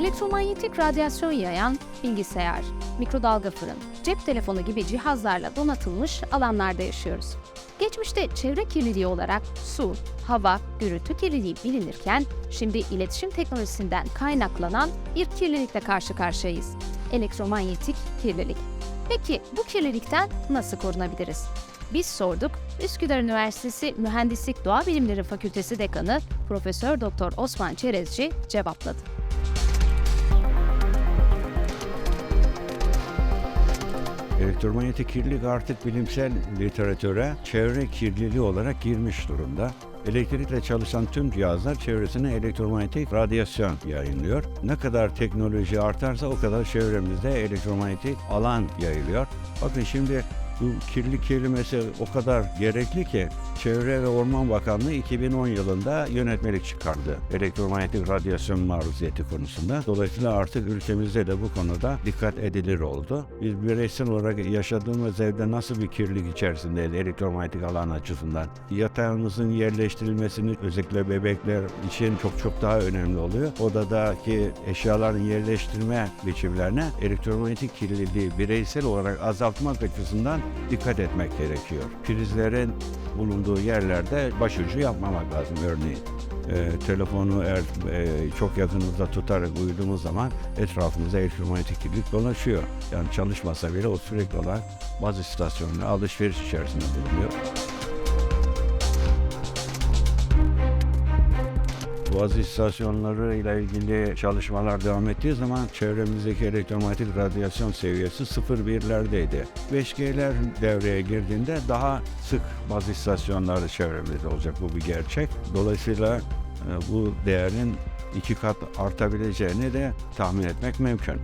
Elektromanyetik radyasyon yayan bilgisayar, mikrodalga fırın, cep telefonu gibi cihazlarla donatılmış alanlarda yaşıyoruz. Geçmişte çevre kirliliği olarak su, hava, gürültü kirliliği bilinirken şimdi iletişim teknolojisinden kaynaklanan bir kirlilikle karşı karşıyayız. Elektromanyetik kirlilik. Peki bu kirlilikten nasıl korunabiliriz? Biz sorduk. Üsküdar Üniversitesi Mühendislik Doğa Bilimleri Fakültesi Dekanı Profesör Doktor Osman Çerezci cevapladı. Elektromanyetik kirlilik artık bilimsel literatüre çevre kirliliği olarak girmiş durumda. Elektrikle çalışan tüm cihazlar çevresine elektromanyetik radyasyon yayınlıyor. Ne kadar teknoloji artarsa o kadar çevremizde elektromanyetik alan yayılıyor. Bakın şimdi bu kirlilik kelimesi o kadar gerekli ki Çevre ve Orman Bakanlığı 2010 yılında yönetmelik çıkardı. Elektromanyetik radyasyon maruziyeti konusunda. Dolayısıyla artık ülkemizde de bu konuda dikkat edilir oldu. Biz bireysel olarak yaşadığımız evde nasıl bir kirlilik içerisindeyiz elektromanyetik alan açısından? Yatağımızın yerleştirilmesini özellikle bebekler için çok çok daha önemli oluyor. Odadaki eşyaların yerleştirme biçimlerine elektromanyetik kirliliği bireysel olarak azaltmak açısından dikkat etmek gerekiyor. Prizlerin bulunduğu yerlerde başucu yapmamak lazım örneğin. Ee, telefonu eğer e, çok yakınımızda tutarak uyuduğumuz zaman etrafımızda elektromanyetik kirlilik dolaşıyor. Yani çalışmasa bile o sürekli olarak bazı istasyonlar alışveriş içerisinde bulunuyor. Boğaz istasyonları ile ilgili çalışmalar devam ettiği zaman çevremizdeki elektromanyetik radyasyon seviyesi 0,1'lerdeydi. 5G'ler devreye girdiğinde daha sık bazı istasyonları çevremizde olacak bu bir gerçek. Dolayısıyla e, bu değerin iki kat artabileceğini de tahmin etmek mümkün.